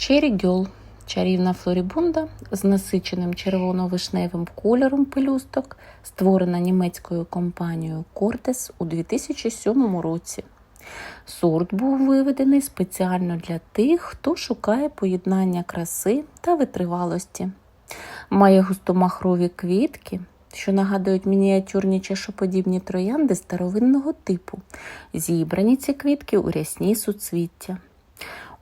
Cherry чарівна флорібунда з насиченим червоно-вишневим кольором пелюсток, створена німецькою компанією Cortes у 2007 році. Сорт був виведений спеціально для тих, хто шукає поєднання краси та витривалості. Має густомахрові квітки, що нагадують мініатюрні чашоподібні троянди старовинного типу. Зібрані ці квітки у рясні суцвіття.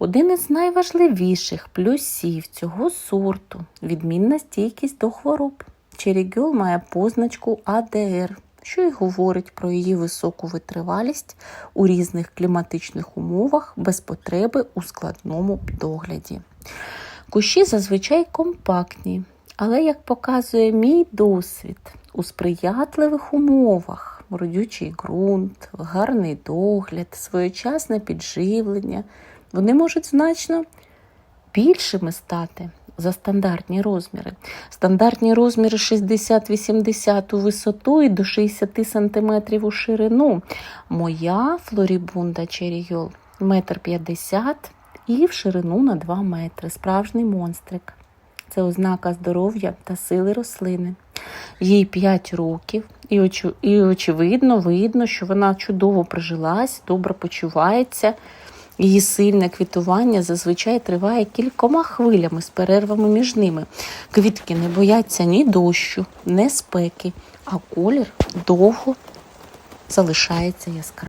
Один із найважливіших плюсів цього сорту відмінна стійкість до хвороб. Cherry має позначку АДР, що й говорить про її високу витривалість у різних кліматичних умовах без потреби у складному догляді. Кущі зазвичай компактні, але, як показує мій досвід, у сприятливих умовах родючий ґрунт, гарний догляд, своєчасне підживлення, вони можуть значно більшими стати за стандартні розміри. Стандартні розміри 60-80 у висоту і до 60 см у ширину. Моя флорібунда Черігьол 1,50 м і в ширину на 2 метри. Справжній монстрик. Це ознака здоров'я та сили рослини. Їй 5 років, і, очу- і очевидно, видно, що вона чудово прижилась, добре почувається. Її сильне квітування зазвичай триває кількома хвилями з перервами між ними. Квітки не бояться ні дощу, ні спеки, а колір довго залишається яскравим.